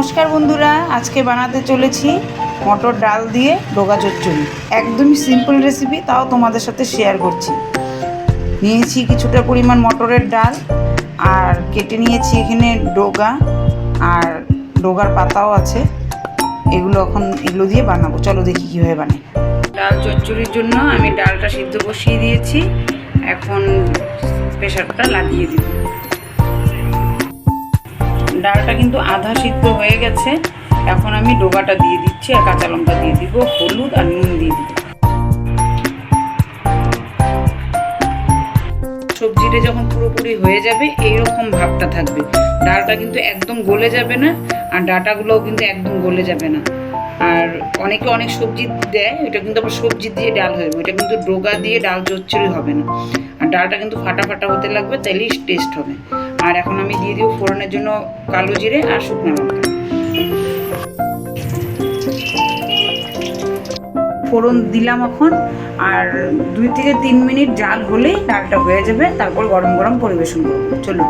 নমস্কার বন্ধুরা, আজকে বানাতে চলেছি মটর ডাল দিয়ে ডোগা চচ্চড়ি। একদমই সিম্পল রেসিপি তাও তোমাদের সাথে শেয়ার করছি। নিয়েছি কিছুটা পরিমাণ মটরের ডাল আর কেটে নিয়েছি এখানে ডোগা আর ডোগার পাতাও আছে। এগুলো এখন এগুলো দিয়ে বানাবো। চলো দেখি কীভাবে বানাই। ডাল চচ্চড়ির জন্য আমি ডালটা সিদ্ধ বসিয়ে দিয়েছি। এখন প্রেশারটা লাগিয়ে দিব। ডালটা কিন্তু আধা সিদ্ধ হয়ে গেছে। এখন আমি ডোবাটা দিয়ে দিচ্ছি আর কাঁচা লঙ্কা দিয়ে দিব, হলুদ আর নুন দিয়ে দিব। সবজিটা যখন পুরোপুরি হয়ে যাবে, এইরকম ভাবটা থাকবে। ডালটা কিন্তু একদম গলে যাবে না আর ডাটাগুলোও কিন্তু একদম গলে যাবে না। আর অনেকে অনেক সবজি দেয় এটা কিন্তু আবার সবজি দিয়ে ডাল হবে এটা কিন্তু ডোগা দিয়ে ডাল চচ্চড়ি হবে না। আর ডালটা কিন্তু ফাটা ফাটা হতে লাগবে, তাইলেই টেস্ট হবে। আর এখন আমি দিয়ে দিব ফোড়নের জন্য কালো জিরে আর শুকনো লঙ্কা। ফোড়ন দিলাম এখন, আর দুই থেকে তিন মিনিট জাল হলেই ডালটা হয়ে যাবে, তারপর গরম গরম পরিবেশন করব। চলুন।